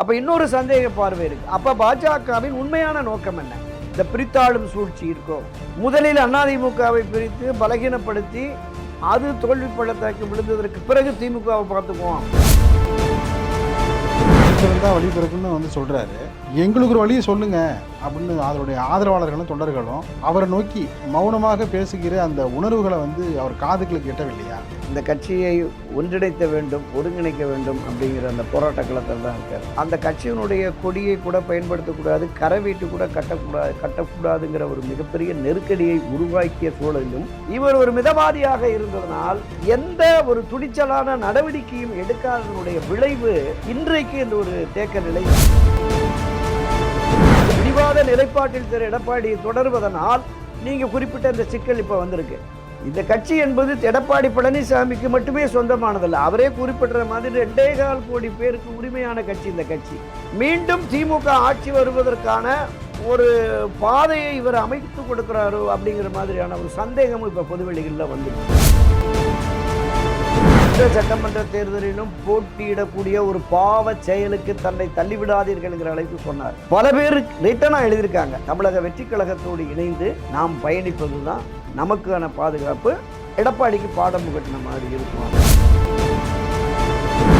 அப்போ இன்னொரு சந்தேக பார்வை இருக்கு. அப்போ பாஜகவின் உண்மையான நோக்கம் என்ன? இந்த பிரித்தாளும் சூழ்ச்சி இருக்கோ? முதலில் அதிமுகவை பிரித்து பலகீனப்படுத்தி அது தோல்வி பள்ளத்தாக்கி விழுந்ததற்கு பிறகு திமுகவை பார்த்துக்குவோம். தான் வழி பிறக்குன்னு வந்து சொல்றாரு. எங்களுக்கு ஒரு வழியை சொல்லுங்க அப்படின்னு அதனுடைய ஆதரவாளர்களும் தொண்டர்களும் அவரை நோக்கி மௌனமாக பேசுகிற அந்த உணர்வுகளை வந்து அவர் காதுகளுக்கு எட்டவில்லையா இந்த கட்சியை ஒன்றிணைத்த வேண்டும் ஒருங்கிணைக்க வேண்டும் அப்படிங்கிற அந்த போராட்ட களத்தில் தான் இருக்கார். அந்த கட்சியினுடைய கொடியை கூட பயன்படுத்தக்கூடாது கரை வீட்டு கூட கட்டக்கூடாது கட்டக்கூடாதுங்கிற ஒரு மிகப்பெரிய நெருக்கடியை உருவாக்கிய சூழலிலும் இவர் ஒரு மிதவாதியாக இருந்ததனால் எந்த ஒரு துணிச்சலான நடவடிக்கையும் எடுக்காததனுடைய விளைவு இன்றைக்கு இந்த ஒரு தேக்க நிலை. இல்லாத நிலைப்பாட்டில் திரு எடப்பாடி தொடர்வதனால் நீங்கள் குறிப்பிட்ட இந்த சிக்கல் இப்போ வந்திருக்கு. இந்த கட்சி என்பது எடப்பாடி பழனிசாமிக்கு மட்டுமே சொந்தமானதல்ல. அவரே குறிப்பிடுற மாதிரி ரெண்டே கால் கோடி பேருக்கு உரிமையான கட்சி இந்த கட்சி. மீண்டும் திமுக ஆட்சி வருவதற்கான ஒரு பாதையை இவர் அமைத்து கொடுக்கிறாரோ அப்படிங்கிற மாதிரியான ஒரு சந்தேகமும் இப்போ பொதுவெளிகளில் வந்துருக்கு. இந்த சட்டமன்ற தேர்தலிலும் போட்டியிடக்கூடிய ஒரு பாவ செயலுக்கு தன்னை தள்ளிவிடாதீர்கள் என்கிற அழைப்பு சொன்னார். பல பேர் ரிட்டனா எழுதியிருக்காங்க. தமிழக வெற்றி கழகத்தோடு இணைந்து நாம் பயணிப்பது தான் நமக்கான பாதுகாப்பு. எடப்பாடிக்கு பாடம் புகட்டின மாதிரி இருக்கும்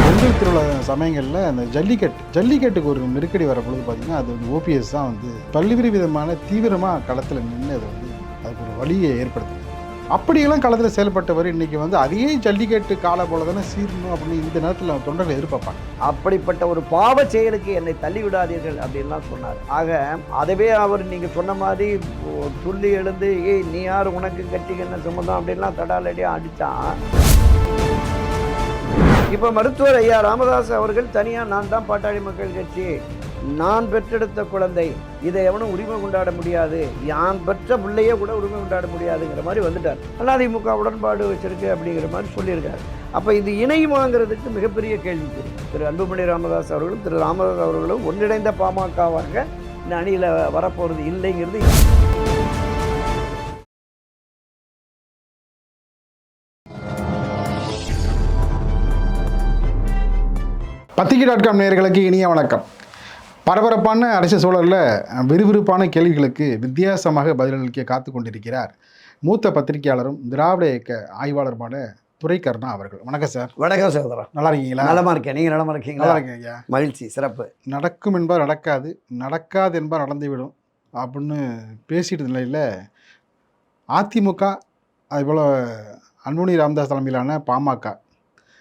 பொங்கல் திருவிழா சமயங்களில் அந்த ஜல்லிக்கட்டு ஜல்லிக்கட்டுக்கு ஒரு நெருக்கடி வர பொழுது பார்த்தீங்கன்னா அது வந்து ஓபிஎஸ் தான் வந்து பல்வேறு விதமான தீவிரமாக களத்தில் நின்று அதை வந்து அதுக்கு ஒரு வழியை ஏற்படுத்துது. அப்படியெல்லாம் களத்தில் செயல்பட்டவர் இன்றைக்கி வந்து அதே ஜல்லிக்கட்டு காலை போல தானே சீரணும் அப்படின்னு இந்த நேரத்தில் தொண்டர்கள் எதிர்பார்ப்பாங்க. அப்படிப்பட்ட ஒரு பாவ செயலுக்கு என்னை தள்ளிவிடாதீர்கள் அப்படின்லாம் சொன்னார். ஆக அதவே அவர் நீங்கள் சொன்ன மாதிரி ஓ, துள்ளி எழுந்து ஏய் நீ யார்? உனக்கு கட்சிக்கு என்ன சம்மந்தம்? அப்படின்லாம் தடாலடியாக அடித்தான் இப்போ மருத்துவர் ஐயா ராமதாஸ் அவர்கள் தனியாக நான் தான் பாட்டாளி மக்கள் கட்சி. நான் பெற்றெடுத்த குழந்தை இதை எவனும் உரிமை கொண்டாட முடியாது. யான் பெற்ற பிள்ளையே கூட உரிமை கொண்டாட முடியாதுங்கிற மாதிரி வந்துட்டார். அதிமுக உடன்பாடு வச்சிருக்கு அப்படிங்கிற மாதிரி சொல்லியிருக்காரு. அப்போ இது இணையுமாங்கிறதுக்கு மிகப்பெரிய கேள்வி. திரு அன்புமணி ராமதாஸ் அவர்களும் திரு ராமதாஸ் அவர்களும் ஒன்றிணைந்த பாமகவாக இந்த அணியில் வரப்போகிறது இல்லைங்கிறது பத்திரிகை டாட் காம் நேயர்களுக்கு இனிய வணக்கம். பரபரப்பான அரசியல் சூழலில் விறுவிறுப்பான கேள்விகளுக்கு வித்தியாசமாக பதிலளிக்க காத்து கொண்டிருக்கிறார் மூத்த பத்திரிகையாளரும் திராவிட இயக்க ஆய்வாளருமான துரை கருணா அவர்கள். வணக்கம் சார். வணக்கம் சகோதரா. நல்லா இருக்கீங்களா? நலமா இருக்கேன். நீங்கள் நலமா நல்லா இருக்கீங்களா இருக்கேன் ஐயா. மகிழ்ச்சி சிறப்பு. நடக்கும் என்பார் நடக்காது நடக்காது என்பார் நடந்துவிடும் அப்படின்னு பேசிட்டு நிலையில் அதிமுக அதுபோல் அன்புமணி ராமதாஸ் தலைமையிலான பாமக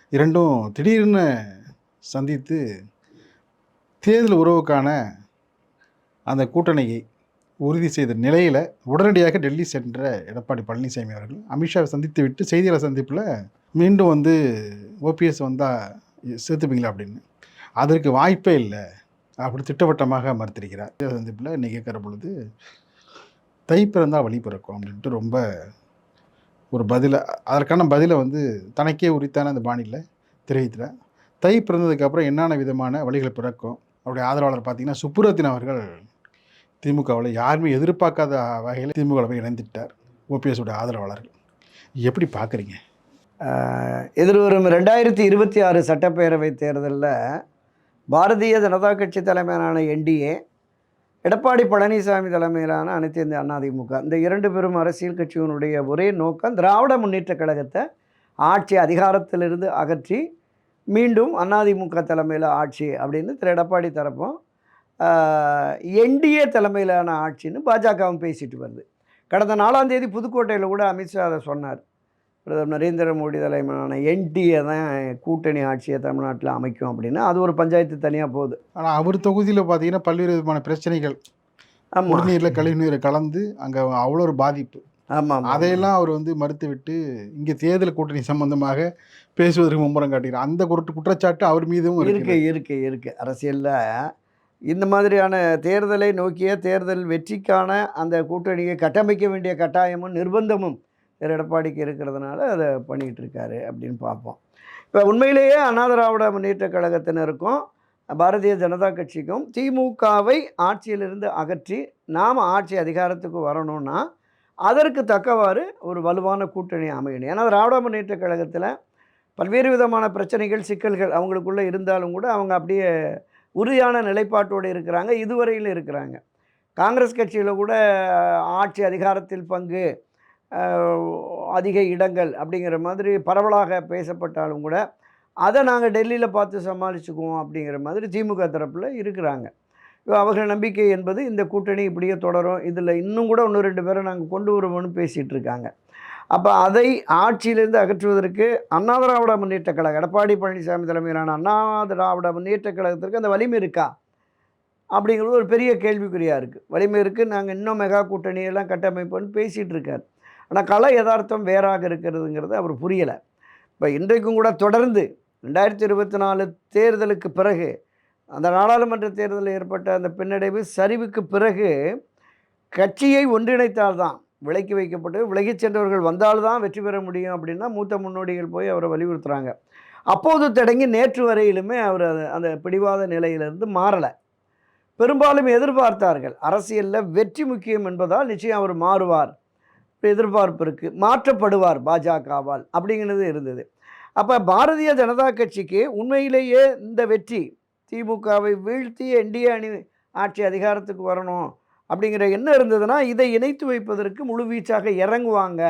இரண்டும் திடீர்னு சந்தித்து தேர்தல் உறவுக்கான அந்த கூட்டணியை உறுதி செய்த நிலையில் உடனடியாக டெல்லி சென்ற எடப்பாடி பழனிசாமி அவர்கள் அமித்ஷாவை சந்தித்து விட்டு செய்தியாளர் சந்திப்பில் மீண்டும் வந்து ஓபிஎஸ் வந்தால் சேர்த்துப்பீங்களா அப்படின்னு. அதற்கு வாய்ப்பே இல்லை அப்படி திட்டவட்டமாக மறுத்திருக்கிறார். சந்திப்பில் இன்னைக்கு கேட்குற பொழுது தை பிறந்தால் வழி பிறக்கும் அப்படின்ட்டு ரொம்ப ஒரு பதிலை அதற்கான பதிலை வந்து தனக்கே உரித்தான அந்த பாணியில் தெரிவித்தார் தை பிறந்ததுக்கப்புறம் என்னென்ன விதமான வழிகள் பிறக்கும்? அவருடைய ஆதரவாளர் பார்த்தீங்கன்னா சுப்புரத்தின் அவர்கள் திமுகவில் யாருமே எதிர்பார்க்காத வகையில் திமுகவில் போய் இணைந்துட்டார். ஓபிஎஸ் ஆதரவாளர்கள். எப்படி பார்க்குறீங்க? எதிர்வரும் ரெண்டாயிரத்தி இருபத்தி ஆறு சட்டப்பேரவை தேர்தலில் பாரதிய ஜனதா கட்சி தலைமையிலான என்டிஏ எடப்பாடி பழனிசாமி தலைமையிலான அனைத்து இந்திய அதிமுக இந்த இரண்டு பெரும் அரசியல் கட்சியினுடைய ஒரே நோக்கம் திராவிட முன்னேற்றக் கழகத்தை ஆட்சி அதிகாரத்திலிருந்து அகற்றி மீண்டும் அதிமுக தலைமையில் ஆட்சி அப்படின்னு திரு எடப்பாடி தரப்பும் என்டிஏ தலைமையிலான ஆட்சின்னு பாஜகவும் பேசிட்டு வருது. கடந்த நாலாம் தேதி புதுக்கோட்டையில் கூட அமித்ஷா அதை சொன்னார். பிரதமர் நரேந்திர மோடி தலைமையிலான என்டிஏ தான் கூட்டணி ஆட்சியை தமிழ்நாட்டில் அமைக்கும் அப்படின்னு. அது ஒரு பஞ்சாயத்து தனியாக போகுது. ஆனால் அவர் தொகுதியில் பார்த்தீங்கன்னா பல்வேறு விதமான பிரச்சனைகள். ஆமாம் கழிவுநீரை கலந்து அங்கே அவ்வளோ ஒரு பாதிப்பு. ஆமாம் அதையெல்லாம் அவர் வந்து மறுத்துவிட்டு இங்கே தேர்தல் கூட்டணி சம்பந்தமாக பேசுவதற்கு மும்முரம் காட்டுகிறார் அந்த குற்ற குற்றச்சாட்டு அவர் மீதும் இருக்கு இருக்கு இருக்கு. அரசியலில் இந்த மாதிரியான தேர்தலை நோக்கிய தேர்தல் வெற்றிக்கான அந்த கூட்டணியை கட்டமைக்க வேண்டிய கட்டாயமும் நிர்பந்தமும் திரு எடப்பாடிக்கு இருக்கிறதுனால அதை பண்ணிக்கிட்டு இருக்காரு அப்படின்னு பார்ப்போம். இப்போ உண்மையிலேயே அண்ணா திராவிட முன்னேற்றக் கழகத்தினருக்கும் பாரதிய ஜனதா கட்சிக்கும் திமுகவை ஆட்சியிலிருந்து அகற்றி நாம் ஆட்சி அதிகாரத்துக்கு வரணும்னா அதற்கு தக்கவாறு ஒரு வலுவான கூட்டணி அமையணும். ஏன்னா திராவிட முன்னேற்ற கழகத்தில் பல்வேறு விதமான பிரச்சனைகள் சிக்கல்கள் அவங்களுக்குள்ளே இருந்தாலும் கூட அவங்க அப்படியே உறுதியான நிலைப்பாட்டோடு இருக்கிறாங்க இதுவரையிலும் இருக்கிறாங்க. காங்கிரஸ் கட்சியில் கூட ஆட்சி அதிகாரத்தில் பங்கு அதிக இடங்கள் அப்படிங்கிற மாதிரி பரவலாக பேசப்பட்டாலும் கூட அதை நாங்கள் டெல்லியில் பார்த்து சமாளிச்சுக்குவோம் அப்படிங்கிற மாதிரி திமுக தரப்பில் இருக்கிறாங்க. அவர்கள் நம்பிக்கை என்பது இந்த கூட்டணி இப்படியே தொடரும். இதில் இன்னும் கூட ஒன்று ரெண்டு பேரை நாங்கள் கொண்டு வருவோம்னு பேசிகிட்டு இருக்காங்க. அப்போ அதை ஆட்சியிலிருந்து அகற்றுவதற்கு அண்ணா திராவிட முன்னேற்ற கழகம் எடப்பாடி பழனிசாமி தலைமையிலான அண்ணா திராவிட முன்னேற்ற கழகத்திற்கு அந்த வலிமை இருக்கா? அப்படிங்கிறது ஒரு பெரிய கேள்விக்குறியாக இருக்குது வலிமை இருக்குது நாங்கள் இன்னும் மெகா கூட்டணியெல்லாம் கட்டமைப்போன்னு பேசிகிட்டு இருக்கார். ஆனால் கலை யதார்த்தம் வேறாக இருக்கிறதுங்கிறது அவர் புரியலை. இப்போ இன்றைக்கும் கூட தொடர்ந்து ரெண்டாயிரத்தி இருபத்தி நாலு தேர்தலுக்கு பிறகு அந்த நாடாளுமன்ற தேர்தலில் ஏற்பட்ட அந்த பின்னடைவு சரிவுக்கு பிறகு கட்சியை ஒன்றிணைத்தால்தான் விலக்கி வைக்கப்பட்டு விலகிச் சென்றவர்கள் வந்தால்தான் வெற்றி பெற முடியும் அப்படின்னா மூத்த முன்னோடிகள் போய் அவரை வலியுறுத்துகிறாங்க அப்போது தொடங்கி நேற்று வரையிலுமே அவர் அந்த பிடிவாத நிலையிலிருந்து மாறலை. பெரும்பாலும் எதிர்பார்த்தார்கள் அரசியலில் வெற்றி முக்கியம் என்பதால் நிச்சயம் அவர் மாறுவார் எதிர்பார்ப்பு இருக்குது மாற்றப்படுவார் பாஜகவால் அப்படிங்கிறது இருந்தது. அப்போ பாரதிய ஜனதா கட்சிக்கு உண்மையிலேயே இந்த வெற்றி திமுகவை வீழ்த்தி என்டிஏ அணி ஆட்சி அதிகாரத்துக்கு வரணும் அப்படிங்கிற எண்ணம் இருந்ததுன்னா இதை இணைத்து வைப்பதற்கு முழுவீச்சாக இறங்குவாங்க.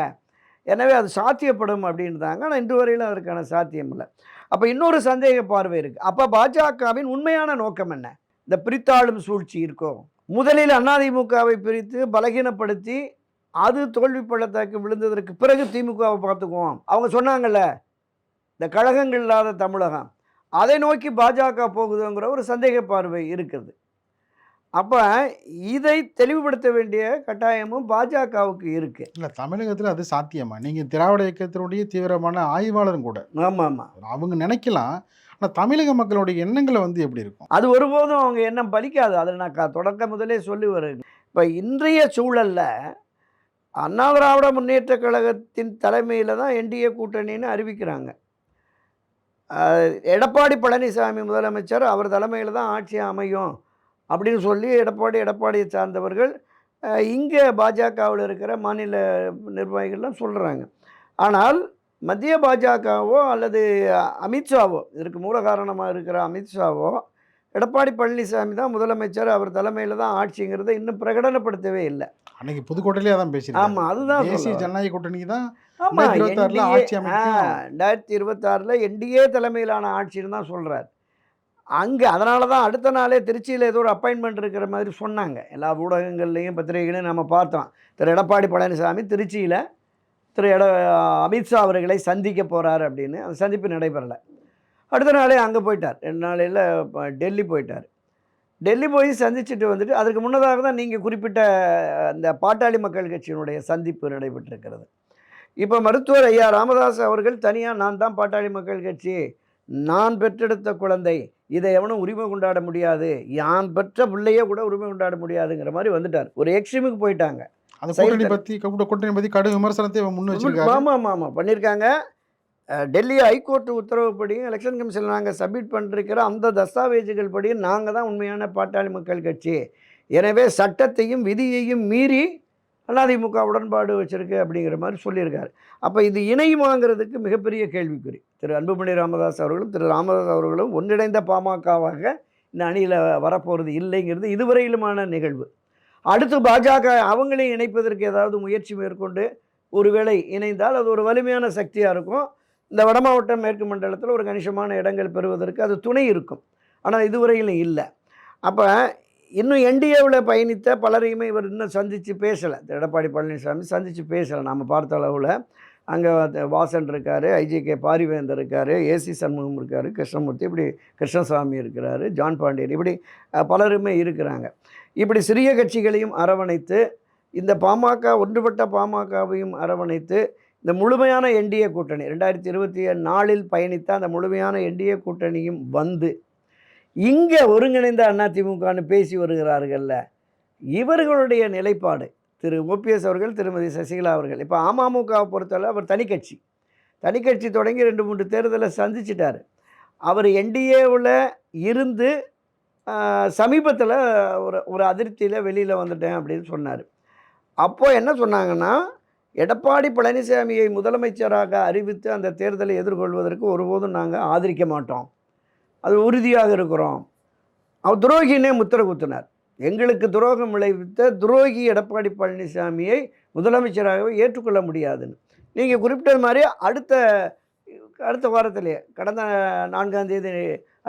எனவே அது சாத்தியப்படும் அப்படின்றாங்க. ஆனால் இன்று வரையிலும் அதற்கான சாத்தியம் இல்லை. அப்போ இன்னொரு சந்தேக பார்வை இருக்குது அப்போ பாஜகவின் உண்மையான நோக்கம் என்ன? இந்த பிரித்தாளும் சூழ்ச்சி இருக்கோ? முதலில் அதிமுகவை பிரித்து பலகீனப்படுத்தி அது தோல்வி பள்ளத்தாக்கு விழுந்ததற்கு பிறகு திமுகவை பார்த்துக்குவோம். அவங்க சொன்னாங்கல்ல இந்த கழகங்கள் இல்லாத தமிழகம். அதை நோக்கி பாஜக போகுதுங்கிற ஒரு சந்தேக பார்வை இருக்குது. அப்போ இதை தெளிவுபடுத்த வேண்டிய கட்டாயமும் பாஜகவுக்கு இருக்குது இல்லை தமிழகத்தில் அது சாத்தியமா? நீங்கள் திராவிட இயக்கத்தினுடைய தீவிரமான ஆய்வாளரும் கூட. ஆமாம். ஆமாம் அவங்க நினைக்கலாம் ஆனால் தமிழக மக்களுடைய எண்ணங்களை வந்து எப்படி இருக்கும்? அது ஒருபோதும் அவங்க எண்ணம் பலிக்காது. அதில் நான் தொடக்க முதலே சொல்லி வருங்க இப்போ இன்றைய சூழல்ல அண்ணா திராவிட முன்னேற்ற கழகத்தின் தலைமையில் தான் என்டிஏ கூட்டணின்னு அறிவிக்கிறாங்க. எடப்பாடி பழனிசாமி முதலமைச்சர் அவர் தலைமையில் தான் ஆட்சி அமையும் அப்படின்னு சொல்லி எடப்பாடி எடப்பாடியை சார்ந்தவர்கள் இங்கே பாஜகவில் இருக்கிற மாநில நிர்வாகிகள்லாம் சொல்கிறாங்க ஆனால் மத்திய பாஜகவோ அல்லது அமித்ஷாவோ இதற்கு மூல காரணமாக இருக்கிற அமித்ஷாவோ எடப்பாடி பழனிசாமி தான் முதலமைச்சர் அவர் தலைமையில் தான் ஆட்சிங்கிறத இன்னும் பிரகடனப்படுத்தவே இல்லை. அன்னைக்கு புதுக்கோட்டையிலே அதான் பேசியிருக்காங்க. ஆமாம் அதுதான் தேசிய. ஜனநாயக கூட்டணிக்கு தான் ரெண்டாயிரத்தி இருபத்தாறுல என்டிஏ தலைமையிலான ஆட்சின்னு தான் சொல்கிறார் அங்கே அதனால தான் அடுத்த நாளே திருச்சியில் ஏதோ ஒரு அப்பாயின்மெண்ட் இருக்கிற மாதிரி சொன்னாங்க. எல்லா ஊடகங்கள்லையும் பத்திரிகைகளையும் நம்ம பார்த்தோம். திரு எடப்பாடி பழனிசாமி திருச்சியில் திரு எட அமித்ஷா அவர்களை சந்திக்க போகிறார் அப்படின்னு. அந்த சந்திப்பு நடைபெறலை. அடுத்த நாளே அங்கே போயிட்டார். ரெண்டு நாளையில் டெல்லி போயிட்டார். டெல்லி போய் சந்திச்சுட்டு வந்துட்டு அதற்கு முன்னதாக தான் நீங்கள் குறிப்பிட்ட அந்த பாட்டாளி மக்கள் கட்சியினுடைய சந்திப்பு நடைபெற்றிருக்கிறது. இப்போ மருத்துவர் ஐயா ராமதாஸ் அவர்கள் தனியாக நான் தான் பாட்டாளி மக்கள் கட்சி நான் பெற்றெடுத்த குழந்தை இதை எவனும் உரிமை கொண்டாட முடியாது யான் பெற்ற பிள்ளையே கூட உரிமை கொண்டாட முடியாதுங்கிற மாதிரி வந்துட்டார். ஒரு எக்ஸ்ட்ரீமுக்கு போயிட்டாங்க. அந்த கூட்டணி பற்றி கூட்டணி பற்றி கடும் விமர்சனத்தை முன் வச்சிருக்காரு. ஆமாம் ஆமாம் ஆமாம் பண்ணியிருக்காங்க. டெல்லி ஹைகோர்ட் உத்தரவுப்படியும் எலெக்ஷன் கமிஷனில் நாங்கள் சப்மிட் பண்ணிருக்கிற அந்த தஸ்தாவேஜுகள் படியும் நாங்கள் தான் உண்மையான பாட்டாளி மக்கள் கட்சி. எனவே சட்டத்தையும் விதியையும் மீறி அதிமுக உடன்பாடு வச்சுருக்கு அப்படிங்கிற மாதிரி சொல்லியிருக்காரு. அப்போ இது இணையுமாங்கிறதுக்கு மிகப்பெரிய கேள்விக்குறி. திரு அன்புமணி ராமதாஸ் அவர்களும் திரு ராமதாஸ் அவர்களும் ஒன்றிணைந்த பாமகவாக இந்த அணியில் வரப்போகிறது இல்லைங்கிறது இதுவரையிலுமான நிகழ்வு. அடுத்து பாஜக அவங்களையும் இணைப்பதற்கு ஏதாவது முயற்சி மேற்கொண்டு ஒருவேளை இணைந்தால் அது ஒரு வலிமையான சக்தியாக இருக்கும். இந்த வடமாவட்டம் மேற்கு மண்டலத்தில் ஒரு கணிசமான இடங்கள் பெறுவதற்கு அது துணை இருக்கும். ஆனால் இதுவரையிலும் இல்லை. அப்போ இன்னும் என்டிஏவில் பயணித்த பலரையுமே இவர் இன்னும் சந்தித்து பேசலை. எடப்பாடி பழனிசாமி சந்தித்து பேசலை. நாம் பார்த்த அளவில் அங்கே வாசன் இருக்கார் ஐஜிகே பாரிவேந்தர் இருக்கார் ஏசி சண்முகம் இருக்கார் கிருஷ்ணமூர்த்தி இப்படி கிருஷ்ணசாமி இருக்கிறாரு ஜான் பாண்டியன் இப்படி பலருமே இருக்கிறாங்க. இப்படி சிறிய கட்சிகளையும் அரவணைத்து இந்த பாமக ஒன்றுபட்ட பாமகவையும் அரவணைத்து இந்த முழுமையான என்டிஏ கூட்டணி ரெண்டாயிரத்தி இருபத்தி நாலில் பயணித்த அந்த முழுமையான என்டிஏ கூட்டணியும் வந்து இங்கே ஒருங்கிணைந்த அதிமுகன்னு பேசி வருகிறார்கள்ல. இவர்களுடைய நிலைப்பாடு திரு ஓபிஎஸ் அவர்கள் திருமதி சசிகலா அவர்கள். இப்போ அமமுகவை பொறுத்தவரை அவர் தனிக்கட்சி தனிக்கட்சி தொடங்கி ரெண்டு மூன்று தேர்தலை சந்திச்சிட்டார். அவர் என்டிஏவில் இருந்து சமீபத்தில் ஒரு ஒரு அதிருப்தியில் வெளியில் வந்துட்டேன் அப்படின்னு சொன்னார். அப்போது என்ன சொன்னாங்கன்னா எடப்பாடி பழனிசாமியை முதலமைச்சராக அறிவித்து அந்த தேர்தலை எதிர்கொள்வதற்கு ஒருபோதும் நாங்கள் ஆதரிக்க மாட்டோம். அது உறுதியாக இருக்கிறோம். அவர் துரோகினே முத்திர குத்தினார். எங்களுக்கு துரோகம் விளைவித்த துரோகி எடப்பாடி பழனிசாமியை முதலமைச்சராகவே ஏற்றுக்கொள்ள முடியாதுன்னு. நீங்கள் குறிப்பிட்டது மாதிரி அடுத்த அடுத்த வாரத்திலேயே கடந்த நான்காம் தேதி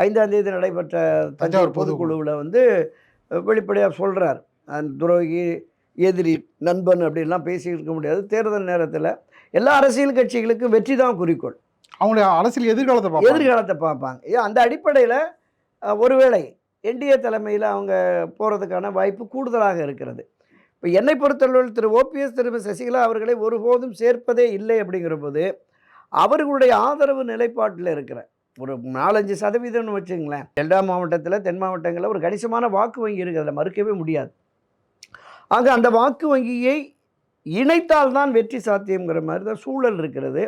ஐந்தாம் தேதி நடைபெற்ற தஞ்சாவூர் தஞ்சாவூர் பொதுக்குழு. பொதுக்குழுவில் வந்து வெளிப்படையாக சொல்கிறார் துரோகி எதிரி நண்பன் அப்படின்லாம் பேசிட்டு இருக்க முடியாது. தேர்தல் நேரத்தில் எல்லா அரசியல் கட்சிகளுக்கும் வெற்றி தான் குறிக்கோள். அவங்களுடைய அரசியல் எதிர்காலத்தை பார்ப்பாங்க. எதிர்காலத்தை பார்ப்பாங்க. ஏன்? அந்த அடிப்படையில் ஒருவேளை என்டிஏ தலைமையில் அவங்க போகிறதுக்கான வாய்ப்பு கூடுதலாக இருக்கிறது. இப்போ என்னை பொறுத்தளவில் திரு ஓபிஎஸ் திரும்ப சசிகலா அவர்களை ஒருபோதும் சேர்ப்பதே இல்லை அப்படிங்கிற போது அவர்களுடைய ஆதரவு நிலைப்பாட்டில் இருக்கிற ஒரு நாலஞ்சு சதவீதம்னு வச்சுங்களேன் டெல்டா மாவட்டத்தில் தென் மாவட்டங்களில் ஒரு கணிசமான வாக்கு வங்கி இருக்குது. அதில் மறுக்கவே முடியாது. ஆக அந்த வாக்கு வங்கியை இணைத்தால்தான் வெற்றி சாத்தியங்கிற மாதிரி தான் சூழல் இருக்கிறது.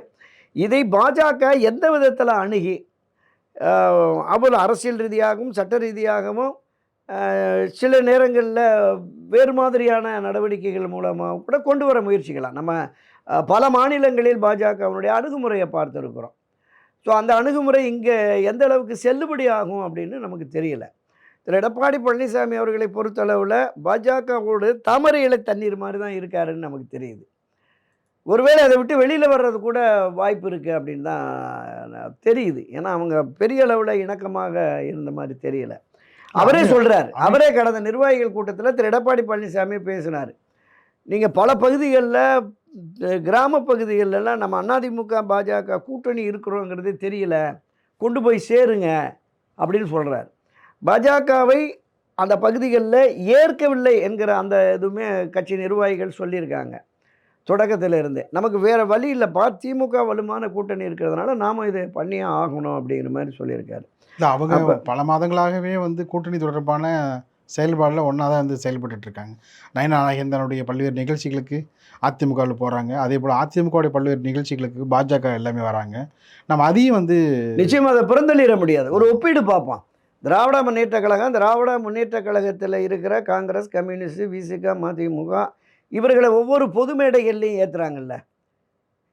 இதை பாஜக எந்த விதத்தில் அணுகி ஆஹ், அவர் அரசியல் ரீதியாகவும் சட்ட ரீதியாகவும் சில நேரங்களில் வேறு மாதிரியான நடவடிக்கைகள் மூலமாக கூட கொண்டு வர முயற்சிக்கலாம். நம்ம பல மாநிலங்களில் பாஜகவினுடைய அணுகுமுறையை பார்த்துருக்குறோம். ஸோ அந்த அணுகுமுறை இங்கே எந்த அளவுக்கு செல்லுபடி ஆகும் அப்படின்னு நமக்கு தெரியல. திரு. எடப்பாடி பழனிசாமி அவர்களை பொறுத்தளவில் பாஜகவோடு தாமரை இலை தண்ணீர் மாதிரி தான் இருக்காருன்னு நமக்கு தெரியுது. ஒருவேளை அதை விட்டு வெளியில் வர்றது கூட வாய்ப்பு இருக்குது அப்படின்னு தான் தெரியுது. ஏன்னா அவங்க பெரிய அளவில் இணக்கமாக இருந்த மாதிரி தெரியல. அவரே சொல்கிறார் அவரே கடந்த நிர்வாகிகள் கூட்டத்தில் திரு எடப்பாடி பழனிசாமி பேசினார். நீங்கள் பல பகுதிகளில் கிராம பகுதிகளெல்லாம் நம்ம அதிமுக பாஜக கூட்டணி இருக்கிறோங்கிறதே தெரியல. கொண்டு போய் சேருங்க அப்படின்னு சொல்கிறார் பாஜகவை அந்த பகுதிகளில் ஏற்கவில்லை என்கிற அந்த இதுவுமே கட்சி நிர்வாகிகள் சொல்லியிருக்காங்க. தொடக்கத்தில் இருந்து நமக்கு வேறு வழி இல்லைப்பா திமுக வலுமான கூட்டணி இருக்கிறதுனால நாம் இதை பண்ணியே ஆகணும் அப்படிங்கிற மாதிரி சொல்லியிருக்காரு. அவங்க பல மாதங்களாகவே வந்து கூட்டணி தொடர்பான செயல்பாடில் ஒன்றா தான் வந்து செயல்பட்டுட்டு இருக்காங்க. நயனா நாகேந்திரனுடைய பல்வேறு நிகழ்ச்சிகளுக்கு அதிமுகவில் போகிறாங்க அதே போல் அதிமுகவுடைய பல்வேறு நிகழ்ச்சிகளுக்கு பாஜக எல்லாமே வராங்க. நம்ம அதையும் வந்து நிச்சயமாக அதை புறந்தள்ளிட முடியாது. ஒரு ஒப்பீடு பார்ப்போம். திராவிட முன்னேற்ற கழகம் திராவிட முன்னேற்ற கழகத்தில் இருக்கிற காங்கிரஸ் கம்யூனிஸ்ட் விசிக மதிமுக இவர்களை ஒவ்வொரு பொது மேடைகள்லையும் ஏற்றுறாங்கல்ல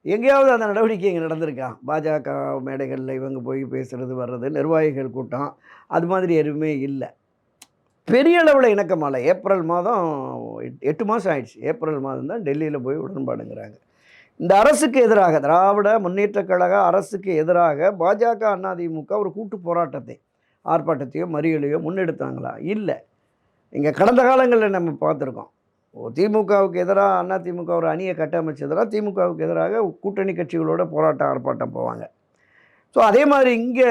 எங்கேயாவது அந்த நடவடிக்கை இங்கே நடந்திருக்கா? பாஜக மேடைகளில் இவங்க போய் பேசுகிறது வர்றது நிர்வாகிகள் கூட்டம் அது மாதிரி எதுவுமே இல்லை. பெரிய அளவில் இணக்கமாலை ஏப்ரல் மாதம் எட்- எட்டு மாதம் ஆயிடுச்சு. ஏப்ரல் மாதம் தான் டெல்லியில் போய் உடன்பாடுங்கிறாங்க. இந்த அரசுக்கு எதிராக திராவிட முன்னேற்றக் கழக அரசுக்கு எதிராக பாஜக அதிமுக ஒரு கூட்டு போராட்டத்தை ஆர்ப்பாட்டத்தையோ மறியலையோ முன்னெடுத்தாங்களா? இல்லை. இங்கே கடந்த காலங்களில் நம்ம பார்த்துருக்கோம். திமுகவுக்கு எதிராக அண்ணா திமுக ஒரு அணியை கட்டமைச்சதுனா திமுகவுக்கு எதிராக கூட்டணி கட்சிகளோட போராட்டம் ஆர்ப்பாட்டம் போவாங்க. ஸோ அதே மாதிரி இங்கே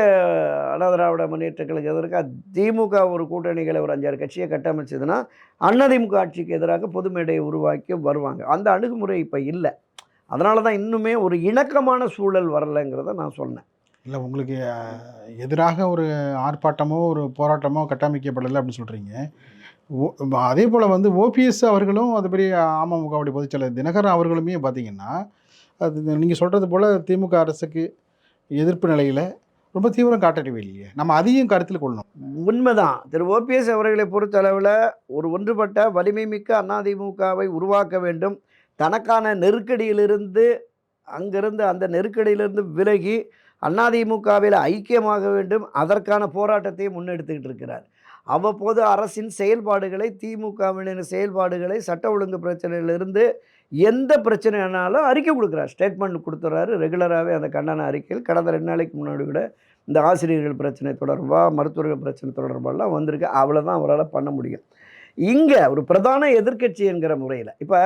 அண்ணா திராவிட முன்னேற்றங்களுக்கு எதிராக திமுக ஒரு கூட்டணிகளை ஒரு அஞ்சாறு கட்சியை கட்டமைச்சதுன்னா அதிமுக ஆட்சிக்கு எதிராக பொது மேடையை உருவாக்கி வருவாங்க. அந்த அணுகுமுறை இப்போ இல்லை. அதனால தான் இன்னுமே ஒரு இணக்கமான சூழல் வரலைங்கிறத நான் சொன்னேன். இல்லை உங்களுக்கு எதிராக ஒரு ஆர்ப்பாட்டமோ ஒரு போராட்டமோ கட்டமைக்கப்படலை அப்படின்னு சொல்கிறீங்க அதே போல் வந்து ஓபிஎஸ் அவர்களும் அது பெரிய அமமுகவுடைய பொதுச்செயலர் தினகரன் அவர்களுமே பார்த்திங்கன்னா அது நீங்கள் சொல்கிறது போல் திமுக அரசுக்கு எதிர்ப்பு நிலையில் ரொம்ப தீவிரம் காட்டவே இல்லையே. நம்ம அதையும் கருத்தில் கொள்ளணும். உண்மைதான். திரு. ஓபிஎஸ் அவர்களை பொறுத்தளவில் ஒரு ஒன்றுபட்ட வலிமை மிக்க அதிமுகவை உருவாக்க வேண்டும். தனக்கான நெருக்கடியிலிருந்து அங்கிருந்து அந்த நெருக்கடியிலிருந்து விலகி அதிமுகவில் ஐக்கியமாக வேண்டும். அதற்கான போராட்டத்தையும் முன்னெடுத்துக்கிட்டு இருக்கிறார். அவ்வப்போது அரசின் செயல்பாடுகளை திமுகவினர் செயல்பாடுகளை சட்ட ஒழுங்கு பிரச்சனையிலிருந்து எந்த பிரச்சனைனாலும் அறிக்கை கொடுக்குறாரு. ஸ்டேட்மெண்ட் கொடுத்துறாரு. ரெகுலராகவே அந்த கண்டன அறிக்கையில் கடந்த ரெண்டு நாளைக்கு முன்னாடி கூட இந்த ஆசிரியர்கள் பிரச்சனை தொடர்பாக மருத்துவர்கள் பிரச்சனை தொடர்பாலாம் வந்திருக்கு. அவ்வளோதான் அவரால் பண்ண முடியும். இங்கே ஒரு பிரதான எதிர்க்கட்சி என்கிற முறையில் இப்போ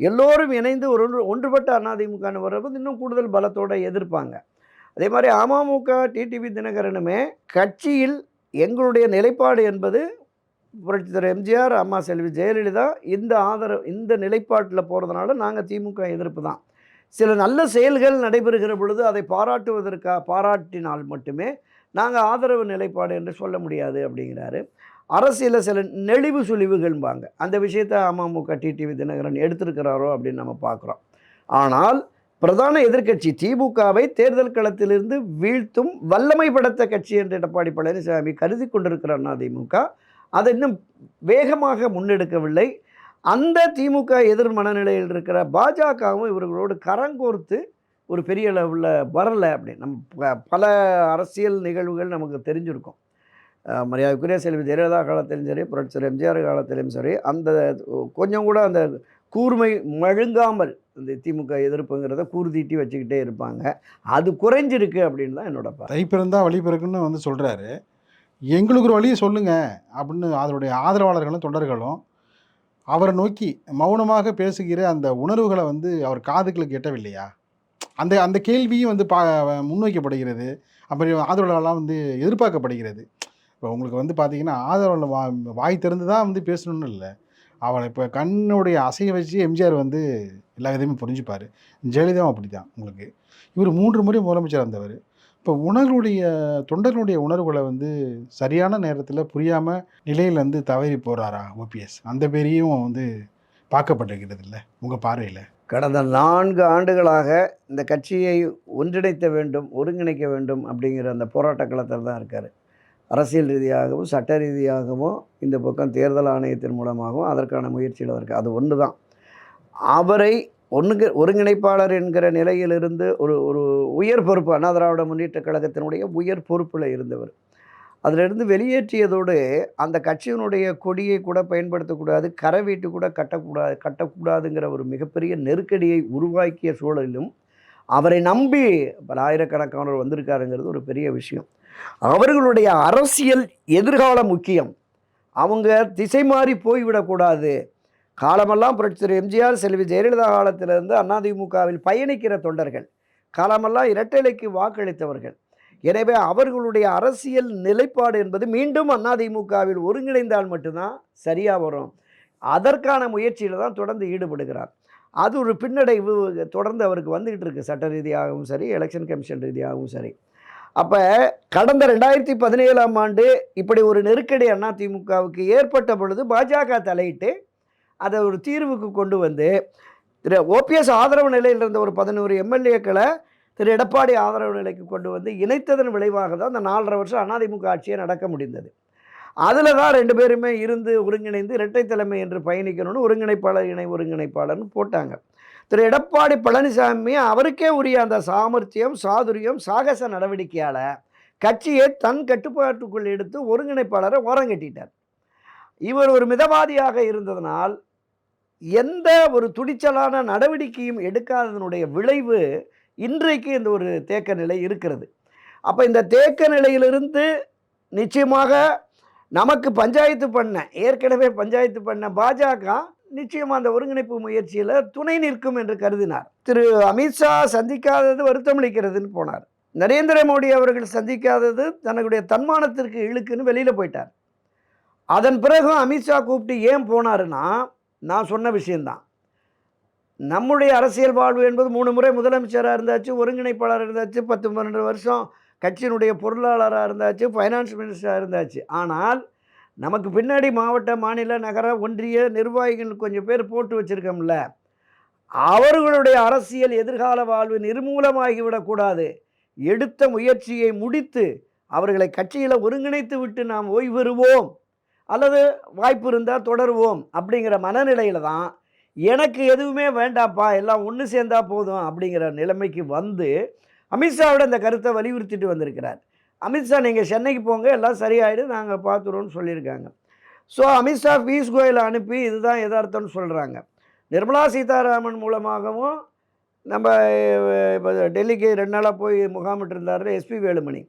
எல்லோரும் இணைந்து ஒரு ஒன்று ஒன்றுபட்ட அதிமுகன்னு வர்றது இன்னும் கூடுதல் பலத்தோடு எதிர்ப்பாங்க. அதே மாதிரி அமமுக டிடிவி தினகரனுமே கட்சியில் எங்களுடைய நிலைப்பாடு என்பது புரட்சி எம்ஜிஆர் அம்மா செல்வி ஜெயலலிதா இந்த ஆதரவு இந்த நிலைப்பாட்டில் போகிறதுனால நாங்கள் திமுக எதிர்ப்பு தான். சில நல்ல செயல்கள் நடைபெறுகிற பொழுது அதை பாராட்டுவதற்காக பாராட்டினால் மட்டுமே நாங்கள் ஆதரவு நிலைப்பாடு என்று சொல்ல முடியாது அப்படிங்கிறாரு. அரசியலில் சில நெளிவு சுழிவுகள்பாங்க அந்த விஷயத்தை அமமுக டிடிவி தினகரன் எடுத்திருக்கிறாரோ அப்படின்னு நம்ம பார்க்குறோம் ஆனால் பிரதான எதிர்க்கட்சி திமுகவை தேர்தல் களத்திலிருந்து வீழ்த்தும் வல்லமை படுத்த கட்சி என்று எடப்பாடி பழனிசாமி கருதி கொண்டிருக்கிறார் அதிமுக அதை இன்னும் வேகமாக முன்னெடுக்கவில்லை. அந்த திமுக எதிர் மனநிலையில் இருக்கிற பாஜகவும் இவர்களோடு கரங்கோர்த்து ஒரு பெரிய அளவில் வரலை அப்படின்னு நம்ம பல அரசியல் நிகழ்வுகள் நமக்கு தெரிஞ்சிருக்கும். மரியாதைக்குரிய செல்வி ஜெயலலிதா காலத்திலும் சரி புரட்சியர் எம்ஜிஆர் காலத்திலும் சரி அந்த கொஞ்சம் கூட அந்த கூர்மை மழுங்காமல் இந்த திமுக எதிர்ப்புங்கிறத கூர்தீட்டி வச்சுக்கிட்டே இருப்பாங்க. அது குறைஞ்சிருக்கு அப்படின்னு தான் என்னோட பார்வை. தை பிறந்தா வழி பிறக்குன்னு வந்து சொல்கிறாரு எங்களுக்கு ஒரு வழியை சொல்லுங்கள் அப்படின்னு அதனுடைய ஆதரவாளர்களும் தொண்டர்களும் அவரை நோக்கி மௌனமாக பேசுகிற அந்த உணர்வுகளை வந்து அவர் காதுகளுக்கு எட்டவில்லையா அந்த அந்த கேள்வியும் வந்து பா முன்வைக்கப்படுகிறது. அப்புறம் ஆதரவாளர்கள்லாம் வந்து எதிர்பார்க்கப்படுகிறது. இப்போ உங்களுக்கு வந்து பார்த்தீங்கன்னா ஆதரவாளர் வா வாய் திறந்து தான் வந்து பேசணும்னு இல்லை. அவளை இப்போ கண்ணுடைய அசையை வச்சு எம்ஜிஆர் வந்து எல்லா இதையுமே புரிஞ்சுப்பார். ஜெயலலிதாவும் அப்படி தான் உங்களுக்கு. இவர் மூன்று முறை முதலமைச்சர் இருந்தவர். இப்போ உணர்வுடைய தொண்டர்களுடைய உணர்வுகளை வந்து சரியான நேரத்தில் புரியாமல் நிலையில் வந்து தவறி போகிறாரா ஓபிஎஸ் அந்த பேரையும் வந்து பார்க்கப்பட்டிருக்கிறது இல்லை உங்கள் பார்வையில். கடந்த நான்கு ஆண்டுகளாக இந்த கட்சியை ஒன்றிணைத்த வேண்டும் ஒருங்கிணைக்க வேண்டும் அப்படிங்கிற அந்த போராட்ட களத்தில் தான் இருக்கார். அரசியல் ரீதியாகவும் சட்ட ரீதியாகவும் இந்த பக்கம் தேர்தல் ஆணையத்தின் மூலமாகவும் அதற்கான முயற்சியில் இருக்குது அது ஒன்று தான் அவரை ஒன்றுங்க ஒருங்கிணைப்பாளர் என்கிற நிலையிலிருந்து ஒரு ஒரு உயர் பொறுப்பு அண்ணா திராவிட முன்னேற்ற கழகத்தினுடைய உயர் பொறுப்பில் இருந்தவர். அதிலிருந்து வெளியேற்றியதோடு அந்த கட்சியினுடைய கொடியை கூட பயன்படுத்தக்கூடாது கரை வீட்டு கூட கட்டக்கூடாது கட்டக்கூடாதுங்கிற ஒரு மிகப்பெரிய நெருக்கடியை உருவாக்கிய சூழலிலும் அவரை நம்பி பல ஆயிரக்கணக்கானவர் வந்திருக்காருங்கிறது ஒரு பெரிய விஷயம். அவர்களுடைய அரசியல் எதிர்காலம் முக்கியம். அவங்க திசை மாறி போய்விடக்கூடாது. காலமெல்லாம் புரட்சியர் எம்ஜிஆர் செல்வி ஜெயலலிதா காலத்திலிருந்து அதிமுகவில் பயணிக்கிற தொண்டர்கள். காலமெல்லாம் இரட்டைலைக்கு வாக்களித்தவர்கள். எனவே அவர்களுடைய அரசியல் நிலைப்பாடு என்பது மீண்டும் அதிமுகவில் ஒருங்கிணைந்தால் மட்டும்தான் சரியாக வரும். அதற்கான முயற்சியில் தான் தொடர்ந்து ஈடுபடுகிறார். அது ஒரு பின்னடைவு தொடர்ந்து அவருக்கு வந்துக்கிட்டு இருக்கு. சட்ட ரீதியாகவும் சரி எலெக்ஷன் கமிஷன் ரீதியாகவும் சரி. அப்போ கடந்த ரெண்டாயிரத்தி பதினேழாம் ஆண்டு இப்படி ஒரு நெருக்கடி அதிமுகவுக்கு ஏற்பட்ட பொழுது பாஜக தலையிட்டு அதை ஒரு தீர்வுக்கு கொண்டு வந்து திரு ஓபிஎஸ் ஆதரவு நிலையில் இருந்த ஒரு பதினோரு எம்எல்ஏக்களை திரு எடப்பாடி ஆதரவு நிலைக்கு கொண்டு வந்து இணைத்ததன் விளைவாக தான் அந்த நாலரை வருஷம் அதிமுக ஆட்சியை நடக்க முடிந்தது. அதில் தான் ரெண்டு பேருமே இருந்து ஒருங்கிணைந்து இரட்டை தலைமை என்று பயணிக்கணும்னு ஒருங்கிணைப்பாளர் இணை ஒருங்கிணைப்பாளர்னு போட்டாங்க. திரு எடப்பாடி பழனிசாமி அவருக்கே உரிய அந்த சாமர்த்தியம் சாதுரியம் சாகச நடவடிக்கையால் கட்சியை தன் கட்டுப்பாட்டுக்குள் எடுத்து ஒருங்கிணைப்பாளரை ஓரங்கட்டிட்டார் இவர் ஒரு மிதவாதியாக இருந்ததனால் எந்த ஒரு துடிச்சலான நடவடிக்கையும் எடுக்காததனுடைய விளைவு இன்றைக்கு இந்த ஒரு தேக்க நிலை இருக்கிறது. அப்போ இந்த தேக்க நிலையிலிருந்து நிச்சயமாக நமக்கு பஞ்சாயத்து பண்ண ஏற்கனவே பஞ்சாயத்து பண்ண பாஜக நிச்சயமாக அந்த ஒருங்கிணைப்பு முயற்சியில் துணை நிற்கும் என்று கருதினார். திரு அமித்ஷா சந்திக்காதது வருத்தமளிக்கிறதுன்னு போனார். நரேந்திர மோடி அவர்கள் சந்திக்காதது தன்னுடைய தன்மானத்திற்கு இழுக்குன்னு வெளியில் போயிட்டார். அதன் பிறகு அமித்ஷா கூப்பிட்டு ஏன் போனாருன்னா நான் சொன்ன விஷயந்தான். நம்முடைய அரசியல் வாழ்வு என்பது மூணு முறை முதலமைச்சராக இருந்தாச்சு ஒருங்கிணைப்பாளராக இருந்தாச்சு பத்து பன்னெண்டு வருஷம் கட்சியினுடைய பொருளாளராக இருந்தாச்சு ஃபைனான்ஸ் மினிஸ்டராக இருந்தாச்சு. ஆனால் நமக்கு பின்னாடி மாவட்ட மாநில நகர ஒன்றிய நிர்வாகிகள் கொஞ்சம் பேர் போட்டு வச்சுருக்கோம்ல. அவர்களுடைய அரசியல் எதிர்கால வாழ்வு நிர்மூலமாகிவிடக்கூடாது. எடுத்த முயற்சியை முடித்து அவர்களை கட்சியில் ஒருங்கிணைத்து விட்டு நாம் ஓய்வு பெறுவோம். அல்லது வாய்ப்பு இருந்தால் தொடருவோம் அப்படிங்கிற மனநிலையில் தான் எனக்கு எதுவுமே வேண்டாப்பா எல்லாம் ஒன்று சேர்ந்தா போதும் அப்படிங்கிற நிலைமைக்கு வந்து அமித்ஷாவோட இந்த கருத்தை வலியுறுத்திட்டு வந்திருக்கிறார். அமித்ஷா நீங்கள் சென்னைக்கு போங்க எல்லாம் சரியாயிடும் நாங்கள் பார்த்துருவோம்னு சொல்லியிருக்காங்க. ஸோ அமித்ஷா பியூஷ் கோயில் அனுப்பி இதுதான் எதார்த்தம்னு சொல்கிறாங்க நிர்மலா சீதாராமன் மூலமாகவும் நம்ம இப்போ டெல்லிக்கு ரெண்டு நாளாக போய் முகாமிட்டு இருந்தார் எஸ்பி வேலுமணி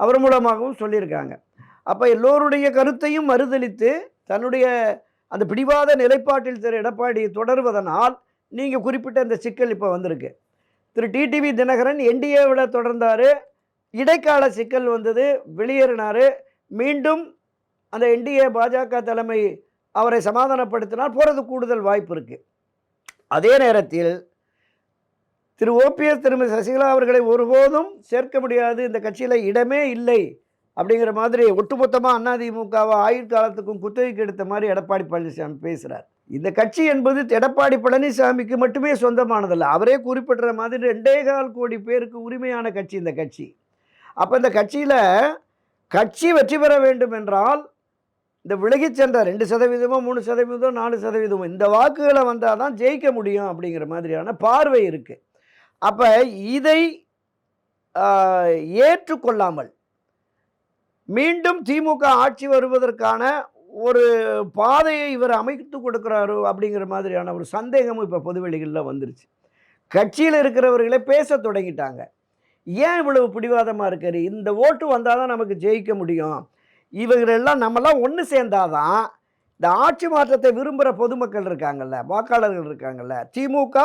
அவர் மூலமாகவும் சொல்லியிருக்காங்க. அப்போ எல்லோருடைய கருத்தையும் மறுதளித்து தன்னுடைய அந்த பிடிவாத நிலைப்பாட்டில் திரு எடப்பாடி தொடர்வதனால் நீங்கள் குறிப்பிட்ட இந்த சிக்கல் இப்போ வந்திருக்கு. திரு டிடிவி தினகரன் என்டிஏவில் தொடர்ந்தார். இடைக்கால சிக்கல் வந்தது வெளியேறினார். மீண்டும் அந்த என்டிஏ பாஜக தலைமை அவரை சமாதானப்படுத்தினால் போகிறது கூடுதல் வாய்ப்பு இருக்குது அதே நேரத்தில் திரு ஓபிஎஸ் திருமதி சசிகலா அவர்களை ஒருபோதும் சேர்க்க முடியாது. இந்த கட்சியில் இடமே இல்லை. அப்படிங்கிற மாதிரி ஒட்டுமொத்தமாக அதிமுகவை ஆயுட்காலத்துக்கும் குத்தகைக்கு எடுத்த மாதிரி எடப்பாடி பழனிசாமி பேசுகிறார் இந்த கட்சி என்பது எடப்பாடி பழனிசாமிக்கு மட்டுமே சொந்தமானதல்ல. அவரே குறிப்பிடுற மாதிரி ரெண்டே கால் கோடி பேருக்கு உரிமையான கட்சி இந்த கட்சி. அப்போ இந்த கட்சியில் கட்சி வெற்றி பெற வேண்டும் என்றால் இந்த விலகிச் சென்ற ரெண்டு சதவீதமோ மூணு சதவீதமோ நாலு சதவீதமோ இந்த வாக்குகளை வந்தால் தான் ஜெயிக்க முடியும் அப்படிங்கிற மாதிரியான பார்வை இருக்குது அப்போ இதை ஏற்றுக்கொள்ளாமல் மீண்டும் திமுக ஆட்சி வருவதற்கான ஒரு பாதையை இவர் அமைத்து கொடுக்குறாரோ அப்படிங்கிற மாதிரியான ஒரு சந்தேகமும் இப்போ பொதுவெளிகளில் வந்துருச்சு. கட்சியில் இருக்கிறவர்களே பேச தொடங்கிட்டாங்க. ஏன் இவ்வளவு பிடிவாதமாக இருக்காரு? இந்த ஓட்டு வந்தால் தான் நமக்கு ஜெயிக்க முடியும். இவங்களெல்லாம் நம்மலாம் ஒன்று சேர்ந்தாதான் இந்த ஆட்சி மாற்றத்தை விரும்புகிற பொதுமக்கள் இருக்காங்கல்ல வாக்காளர்கள் இருக்காங்கல்ல திமுக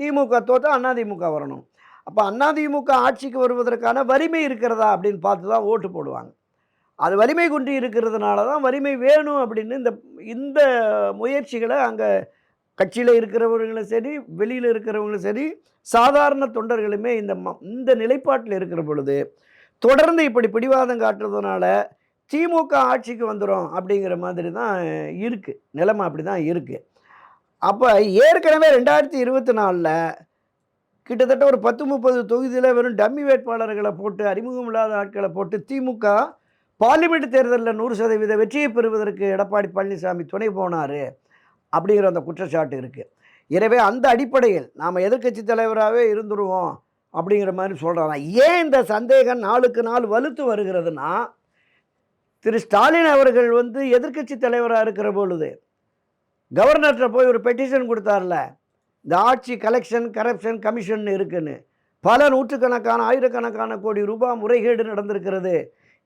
திமுக தோற்றா அதிமுக வரணும். அப்போ அதிமுக ஆட்சிக்கு வருவதற்கான வலிமை இருக்கிறதா அப்படின்னு பார்த்து தான் ஓட்டு போடுவாங்க. அது வலிமை குன்றி இருக்கிறதுனால தான் வலிமை வேணும் அப்படின்னு இந்த இந்த முயற்சிகளை அங்கே கட்சியில் இருக்கிறவர்களும் சரி வெளியில் இருக்கிறவங்களும் சரி சாதாரண தொண்டர்களுமே இந்த ம இந்த நிலைப்பாட்டில் இருக்கிற பொழுது தொடர்ந்து இப்படி பிடிவாதம் காட்டுறதுனால திமுக ஆட்சிக்கு வந்துடும் அப்படிங்கிற மாதிரி தான் இருக்குது நிலைமை அப்படி தான் இருக்குது அப்போ ஏற்கனவே ரெண்டாயிரத்தி இருபத்தி நாலில் கிட்டத்தட்ட ஒரு பத்து முப்பது தொகுதியில் வெறும் டம்மி வேட்பாளர்களை போட்டு அறிமுகம் இல்லாத ஆட்களை போட்டு திமுக பார்லிமெண்ட் தேர்தலில் நூறு சதவீத வெற்றியை பெறுவதற்கு எடப்பாடி பழனிசாமி துணை போனார் அப்படிங்கிற அந்த குற்றச்சாட்டு இருக்குது எனவே அந்த அடிப்படையில் நாம் எதிர்க்கட்சி தலைவராகவே இருந்துருவோம் அப்படிங்கிற மாதிரி சொல்கிறாங்க ஏன் இந்த சந்தேகம் நாளுக்கு நாள் வலுத்து வருகிறதுனா திரு ஸ்டாலின் அவர்கள் வந்து எதிர்க்கட்சி தலைவராக இருக்கிற பொழுது கவர்னர்கிட்ட போய் ஒரு பெட்டிஷன் கொடுத்தார்ல இந்த ஆட்சி கலெக்ஷன் கரப்ஷன் கமிஷன் இருக்குன்னு. பல நூற்றுக்கணக்கான ஆயிரக்கணக்கான கோடி ரூபாய் முறைகேடு நடந்திருக்கிறது.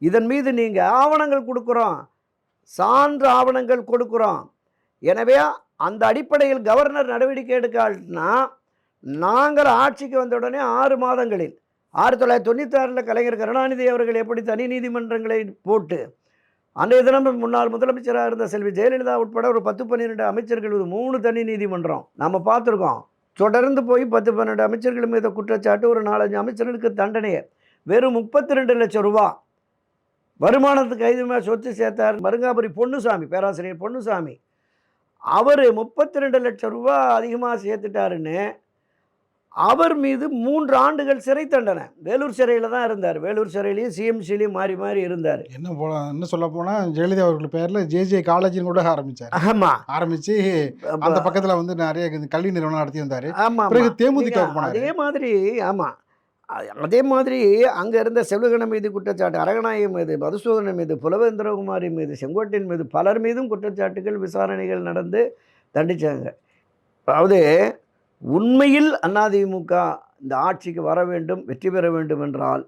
இதன் மீது நீங்கள் ஆவணங்கள் கொடுக்குறோம். சான்று ஆவணங்கள் கொடுக்குறோம். எனவே அந்த அடிப்படையில் கவர்னர் நடவடிக்கை எடுக்காட்டினா நாங்கள் ஆட்சிக்கு வந்த உடனே ஆறு மாதங்களில் ஆயிரத்தி தொள்ளாயிரத்தி தொண்ணூற்றி ஆறில் கலைஞர் கருணாநிதி அவர்கள் எப்படி தனி நீதிமன்றங்களை போட்டு அன்றைய தினம் முன்னாள் முதலமைச்சராக இருந்த செல்வி ஜெயலலிதா உட்பட ஒரு பத்து பன்னிரெண்டு அமைச்சர்கள் ஒரு மூணு தனி நீதிமன்றம் நம்ம பார்த்துருக்கோம். தொடர்ந்து போய் பத்து பன்னெண்டு அமைச்சர்கள் மீது குற்றச்சாட்டு ஒரு நாலஞ்சு அமைச்சர்களுக்கு தண்டனையை வெறும் முப்பத்தி ரெண்டு லட்சம் ரூபா. வருமானத்துக்கு ஐதுமே சொத்து சேர்த்தார் மருங்காபுரி பொன்னுசாமி பேராசிரியர் பொன்னுசாமி. அவர் முப்பத்தி ரெண்டு லட்சம் ரூபா அதிகமாக சேர்த்துட்டாருன்னு அவர் மீது மூன்று ஆண்டுகள் சிறை தண்டனை. வேலூர் சிறையில் தான் இருந்தார். வேலூர் சிறையிலையும் சிஎம்சிலையும் மாறி மாறி இருந்தார். என்ன போல என்ன சொல்ல போனால் ஜெயலலிதா அவர்கள் பேரில் ஜேஜே காலேஜ்னு கூட ஆரம்பிச்சார். ஆமாம் ஆரம்பிச்சு அந்த பக்கத்தில் வந்து நிறைய கல்வி நிறுவனம் நடத்தி வந்தார் ஆமாம் பிறகு தேமுதிக அதே மாதிரி ஆமாம் அதே மாதிரி அங்கே இருந்த செல்வகணம் மீது குற்றச்சாட்டு அரகநாயகம் மீது மதுசூதனன் மீது புலவேந்திரகுமாரி மீது செங்கோட்டையன் மீது பலர் மீதும் குற்றச்சாட்டுகள் விசாரணைகள் நடந்து தண்டிச்சாங்க. அதாவது உண்மையில் அதிமுக இந்த ஆட்சிக்கு வர வேண்டும் வெற்றி பெற வேண்டும் என்றால்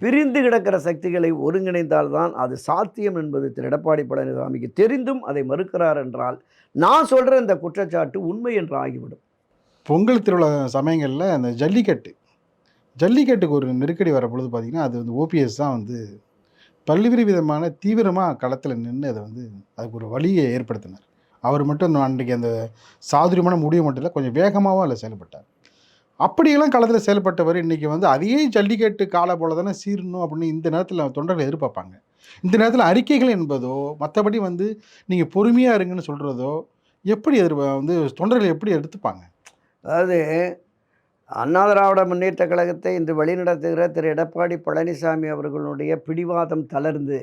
பிரிந்து கிடக்கிற சக்திகளை ஒருங்கிணைந்தால்தான் அது சாத்தியம் என்பது திரு எடப்பாடி பழனிசாமிக்கு தெரிந்தும் அதை மறுக்கிறார் என்றால் நான் சொல்கிற இந்த குற்றச்சாட்டு உண்மை என்று ஆகிவிடும். பொங்கல் திருவிழா சமயங்களில் அந்த ஜல்லிக்கட்டு ஜல்லிக்கட்டுக்கு ஒரு நெருக்கடி வர பொழுது பார்த்திங்கன்னா அது வந்து ஓபிஎஸ் தான் வந்து பல்வேறு விதமான தீவிரமாக களத்தில் நின்று அதை வந்து அதுக்கு ஒரு வழியை ஏற்படுத்தினார். அவர் மட்டும் அந்த அன்றைக்கி அந்த சாதுரியமான முடிவு மட்டும் இல்லை கொஞ்சம் வேகமாகவும் அதில் செயல்பட்டார். அப்படியெல்லாம் காலத்தில் செயல்பட்டவர் இன்றைக்கி வந்து அதையே ஜல்லிக்கட்டு காலை போல தானே சீரணும் அப்படின்னு இந்த நேரத்தில் தொண்டர்கள் எதிர்பார்ப்பாங்க. இந்த நேரத்தில் அறிக்கைகள் என்பதோ மற்றபடி வந்து நீங்கள் பொறுமையாக இருங்கன்னு சொல்கிறதோ எப்படி எதிர்பா வந்து தொண்டர்கள் எப்படி எடுத்துப்பாங்க? அதாவது அண்ணா திராவிட முன்னேற்ற கழகத்தை இன்று வழிநடத்துகிற திரு எடப்பாடி பழனிசாமி அவர்களுடைய பிடிவாதம் தளர்ந்து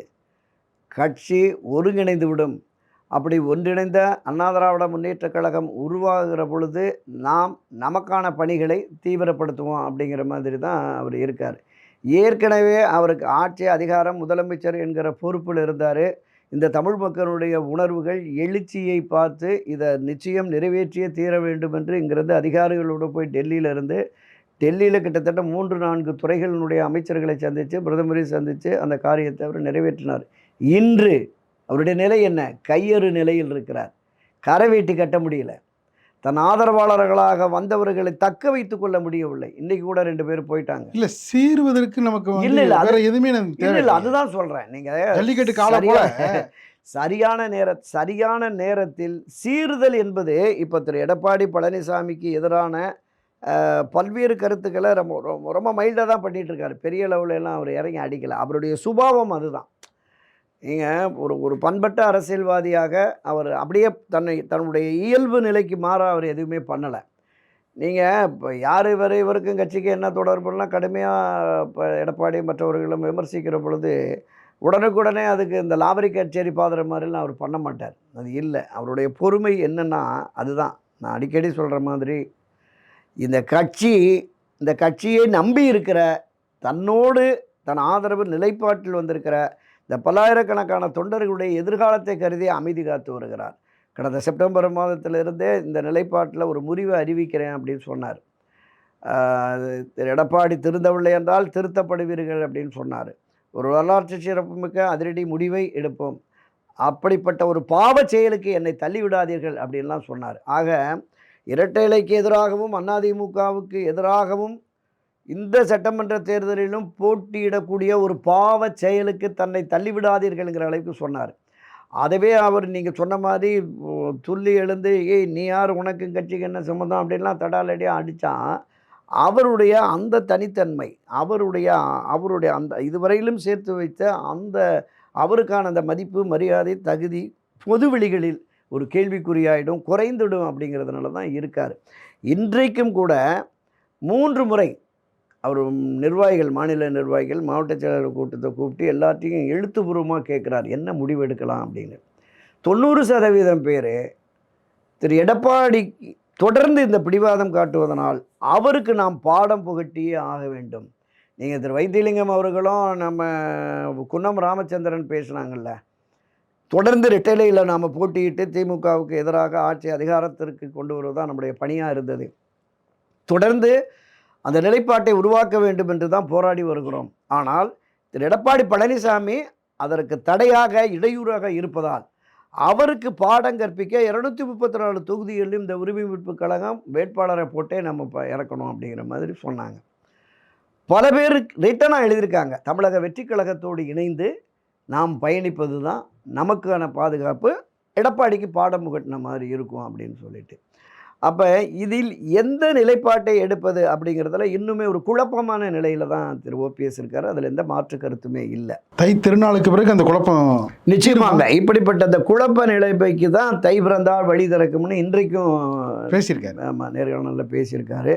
கட்சி ஒருங்கிணைந்து விடும் அப்படி ஒன்றிணைந்த அண்ணா திராவிட முன்னேற்ற கழகம் உருவாகிற பொழுது நாம் நமக்கான பணிகளை தீவிரப்படுத்துவோம் அப்படிங்கிற மாதிரி தான் அவர் இருக்கார். ஏற்கனவே அவருக்கு ஆட்சி அதிகாரம் முதலமைச்சர் என்கிற பொறுப்பில் இருந்தார். இந்த தமிழ் மக்களுடைய உணர்வுகள் எழுச்சியை பார்த்து இதை நிச்சயம் நிறைவேற்றியே தீர வேண்டும் என்று இங்கிருந்து அதிகாரிகளோடு போய் டெல்லியிலிருந்து டெல்லியில் கிட்டத்தட்ட மூன்று நான்கு துறைகளினுடைய அமைச்சர்களை சந்தித்து பிரதமரை சந்தித்து அந்த காரியத்தை அவர் நிறைவேற்றினார். இன்று அவருடைய நிலை என்ன? கையறு நிலையில் இருக்கிறார். கரை வேட்டி கட்ட முடியல. தன் ஆதரவாளர்களாக வந்தவர்களை தக்க வைத்துக் கொள்ள முடியவில்லை. இன்னைக்கு கூட ரெண்டு பேர் போயிட்டாங்க. இல்லை சீருவதற்கு நமக்கு இல்ல, இல்ல, அது- வேற எதுவுமே இல்ல இல்ல அதுதான் சொல்றேன். நீங்க ஜல்லிக்கட்டு காலம் சரியான நேர சரியான நேரத்தில் சீறுதல் என்பது இப்போ திரு எடப்பாடி பழனிசாமிக்கு எதிரான பல்வேறு கருத்துக்களை ரொம்ப ரொம்ப- மைல்டாக தான் பண்ணிட்டு இருக்காரு. பெரிய லெவல்ல எல்லாம் அவர் இறங்கி அடிக்கல. அவருடைய சுபாவம் அதுதான். நீங்கள் ஒரு ஒரு பண்பட்ட அரசியல்வாதியாக அவர் அப்படியே தன்னை தன்னுடைய இயல்பு நிலைக்கு மாற அவர் எதுவுமே பண்ணலை. நீங்கள் இப்போ யார் இவர் இவருக்கும் கட்சிக்கு என்ன தொடர்புலாம் கடுமையாக இப்போ எடப்பாடி மற்றவர்களும் விமர்சிக்கிற பொழுது உடனுக்குடனே அதுக்கு இந்த லாபரி கச்சேரி பாதுற மாதிரிலாம் அவர் பண்ண மாட்டார். அது இல்லை. அவருடைய பொறுமை என்னென்னா அதுதான். நான் அடிக்கடி சொல்கிற மாதிரி இந்த கட்சி இந்த கட்சியை நம்பி இருக்கிற தன்னோடு தன் ஆதரவு நிலைப்பாட்டில் வந்திருக்கிற இந்த பல்லாயிரக்கணக்கான தொண்டர்களுடைய எதிர்காலத்தை கருதி அமைதி காத்து வருகிறார். கடந்த செப்டம்பர் மாதத்திலிருந்தே இந்த நிலைப்பாட்டில் ஒரு முறிவை அறிவிக்கிறேன் அப்படின்னு சொன்னார். எடப்பாடி திருந்தவில்லை என்றால் திருத்தப்படுவீர்கள் அப்படின்னு சொன்னார். ஒரு வரலாற்று சிறப்புமிக்க அதிரடி முடிவை எடுப்போம். அப்படிப்பட்ட ஒரு பாவச் செயலுக்கு என்னை தள்ளிவிடாதீர்கள் அப்படின்லாம் சொன்னார். ஆக இரட்டை இலைக்கு எதிராகவும் அதிமுகவுக்கு எதிராகவும் இந்த சட்டமன்ற தேர்தலிலும் போட்டியிடக்கூடிய ஒரு பாவச் செயலுக்கு தன்னை தள்ளிவிடாதீர்கள்ங்கிற அளவுக்கு சொன்னார். அதவே அவர் நீங்கள் சொன்ன மாதிரி துள்ளி எழுந்து ஏய் நீ யார்? உனக்கும் கட்சிக்கு என்ன சம்மந்தம் அப்படின்லாம் தடாலடியாக அடித்தான் அவருடைய அந்த தனித்தன்மை அவருடைய அவருடைய அந்த இதுவரையிலும் சேர்த்து வைத்த அந்த அவருக்கான அந்த மதிப்பு மரியாதை தகுதி பொதுவெளிகளில் ஒரு கேள்விக்குறியாயிடும் குறைந்துடும் அப்படிங்கிறதுனால தான் இருக்கார். இன்றைக்கும் கூட மூன்று முறை அவர் நிர்வாகிகள் மாநில நிர்வாகிகள் மாவட்ட செயலாளர் கூட்டத்தை கூப்பிட்டு எல்லாத்தையும் எழுத்துப்பூர்வமாக கேட்குறார் என்ன முடிவு எடுக்கலாம் அப்படின்னு. தொண்ணூறு சதவீதம் பேர் திரு எடப்பாடி தொடர்ந்து இந்த பிடிவாதம் காட்டுவதனால் அவருக்கு நாம் பாடம் புகட்டியே ஆக வேண்டும். நீங்கள் திரு வைத்தியலிங்கம் அவர்களும் நம்ம குன்னம் ராமச்சந்திரன் பேசுனாங்கல்ல தொடர்ந்து ரெட்டலையில் நாம் போட்டியிட்டு திமுகவுக்கு எதிராக ஆட்சி அதிகாரத்திற்கு கொண்டு வருவதுதான் நம்முடைய பணியாக இருந்தது. தொடர்ந்து அந்த நிலைப்பாட்டை உருவாக்க வேண்டும் என்று தான் போராடி வருகிறோம். ஆனால் திரு எடப்பாடி பழனிசாமி அதற்கு தடையாக இடையூறாக இருப்பதால் அவருக்கு பாடம் கற்பிக்க இரநூத்தி முப்பத்தி நாலு தொகுதிகளிலும் இந்த உரிமை மீட்பு கழகம் வேட்பாளரை போட்டே நம்ம இப்போ இறக்கணும் அப்படிங்கிற மாதிரி சொன்னாங்க. பல பேர் ரிட்டனாக எழுதியிருக்காங்க. தமிழக வெற்றி கழகத்தோடு இணைந்து நாம் பயணிப்பது தான் நமக்கான பாதுகாப்பு. எடப்பாடிக்கு பாடம் புகட்டின மாதிரி இருக்கும் அப்படின்னு சொல்லிட்டு. அப்போ இதில் எந்த நிலைப்பாட்டை எடுப்பது அப்படிங்கிறதுல இன்னுமே ஒரு குழப்பமான நிலையில தான் திரு ஓபிஎஸ் இருக்கார். அதில் எந்த மாற்று கருத்துமே இல்லை. தை திருநாளுக்கு பிறகு அந்த குழப்பம் நிச்சயமாக இப்படிப்பட்ட அந்த குழப்ப நிலைமைக்கு தான் தை பிறந்தால் வழி திறக்கும்னு இன்றைக்கும் பேசியிருக்காரு. ஆமாம் நேர்காணலில் பேசியிருக்காரு.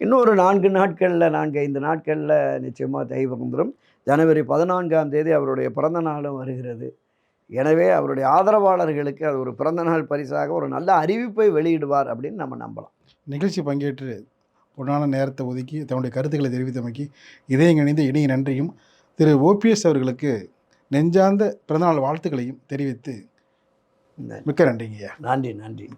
இன்னும் ஒரு நான்கு நாட்களில் நான்கு ஐந்து நாட்களில் நிச்சயமாக தை பிறந்துடும் ஜனவரி பதினான்காம் தேதி அவருடைய பிறந்த நாளும் வருகிறது. எனவே அவருடைய ஆதரவாளர்களுக்கு அது ஒரு பிறந்தநாள் பரிசாக ஒரு நல்ல அறிவிப்பை வெளியிடுவார் அப்படின்னு நம்ம நம்பலாம். நிகழ்ச்சி பங்கேற்று பொன்னான நேரத்தை ஒதுக்கி தன்னுடைய கருத்துக்களை தெரிவித்தமைக்கு இதயம் இணைந்த இனிய நன்றியும் திரு. ஓபிஎஸ் அவர்களுக்கு நெஞ்சார்ந்த பிறந்தநாள் வாழ்த்துக்களையும் தெரிவித்து. மிக்க நன்றிங்கய்யா. நன்றி நன்றி.